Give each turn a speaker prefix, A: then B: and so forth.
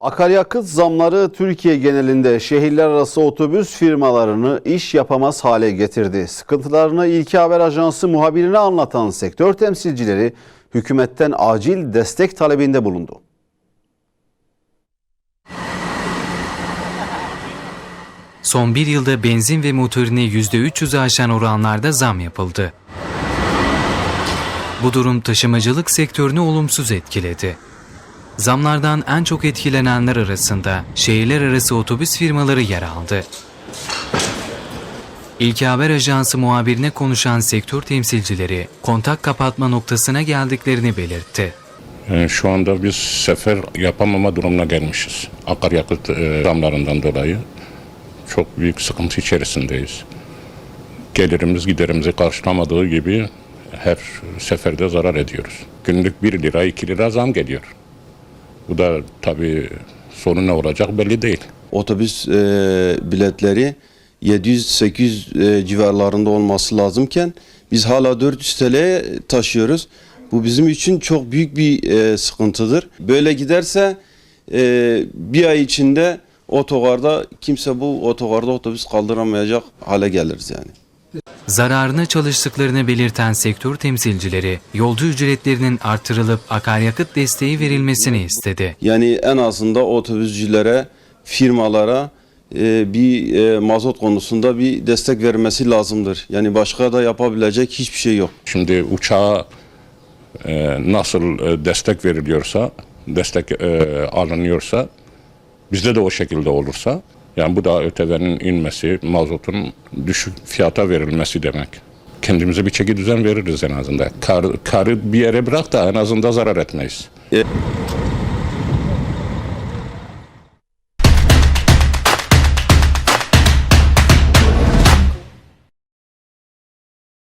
A: Akaryakıt zamları Türkiye genelinde şehirler arası otobüs firmalarını iş yapamaz hale getirdi. Sıkıntılarını İlki Haber Ajansı muhabirine anlatan sektör temsilcileri hükümetten acil destek talebinde bulundu.
B: Son bir yılda benzin ve motorine %300'ü aşan oranlarda zam yapıldı. Bu durum taşımacılık sektörünü olumsuz etkiledi. Zamlardan en çok etkilenenler arasında şehirler arası otobüs firmaları yer aldı. İlki Haber Ajansı muhabirine konuşan sektör temsilcileri kontak kapatma noktasına geldiklerini belirtti.
C: Ee, Şu anda biz sefer yapamama durumuna gelmişiz. Akaryakıt e, zamlarından dolayı çok büyük sıkıntı içerisindeyiz. Gelirimiz giderimizi karşılamadığı gibi her seferde zarar ediyoruz. Günlük 1 lira 2 lira zam geliyor. Bu da tabii sonu ne olacak belli değil.
D: otobüs e, biletleri 700-800 e, civarlarında olması lazımken biz hala 400 TL'ye taşıyoruz. Bu bizim için çok büyük bir e, sıkıntıdır. Böyle giderse e, bir ay içinde otogarda kimse bu otogarda otobüs kaldıramayacak hale geliriz yani.
B: Zararına çalıştıklarını belirten sektör temsilcileri, yolcu ücretlerinin artırılıp akaryakıt desteği verilmesini istedi.
D: Yani en azından otobüscülere, firmalara e, bir e, mazot konusunda bir destek vermesi lazımdır. Yani başka da yapabilecek hiçbir şey yok.
C: Şimdi uçağa e, nasıl e, destek veriliyorsa, destek e, alınıyorsa, bizde de o şekilde olursa, yani bu da ÖTV'nin inmesi, mazotun düşük fiyata verilmesi demek. Kendimize bir çeki düzen veririz en azından. Kar, karı bir yere bırak da en azından zarar etmeyiz.